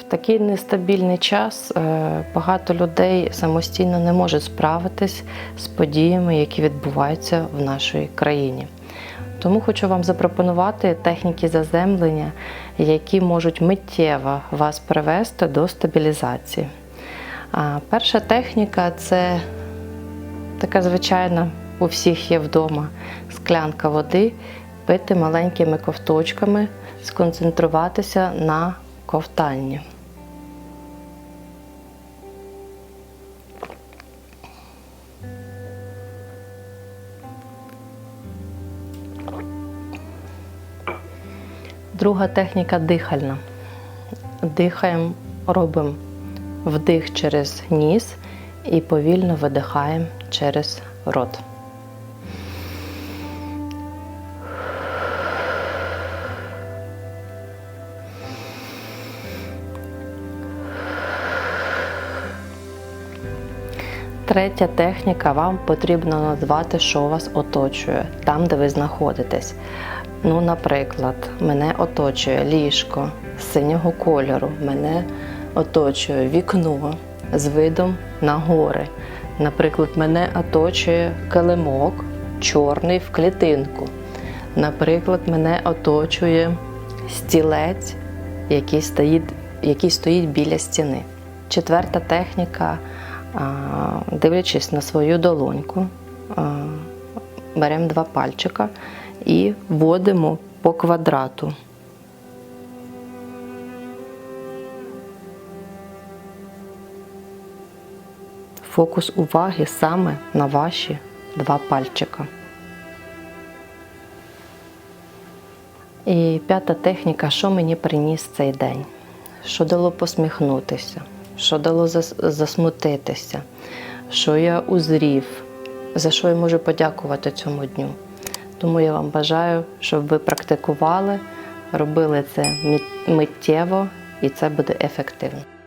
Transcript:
В такий нестабільний час е, багато людей самостійно не можуть справитись з подіями, які відбуваються в нашій країні. Тому хочу вам запропонувати техніки заземлення, які можуть миттєво вас привести до стабілізації. Перша техніка це така звичайна, у всіх є вдома склянка води, пити маленькими ковточками, сконцентруватися на ковтанні. Друга техніка дихальна. Дихаємо, робимо вдих через ніс і повільно видихаємо через рот. Третя техніка, вам потрібно назвати, що вас оточує, там, де ви знаходитесь. Ну, наприклад, мене оточує ліжко синього кольору, мене оточує вікно з видом на гори. Наприклад, мене оточує килимок чорний в клітинку. Наприклад, мене оточує стілець, який стоїть, який стоїть біля стіни. Четверта техніка, дивлячись на свою долоньку, беремо два пальчика і вводимо по квадрату. Фокус уваги саме на ваші два пальчика. І п'ята техніка, що мені приніс цей день, що дало посміхнутися, що дало засмутитися, що я узрів, за що я можу подякувати цьому дню. Тому я вам бажаю, щоб ви практикували, робили це миттєво і це буде ефективно.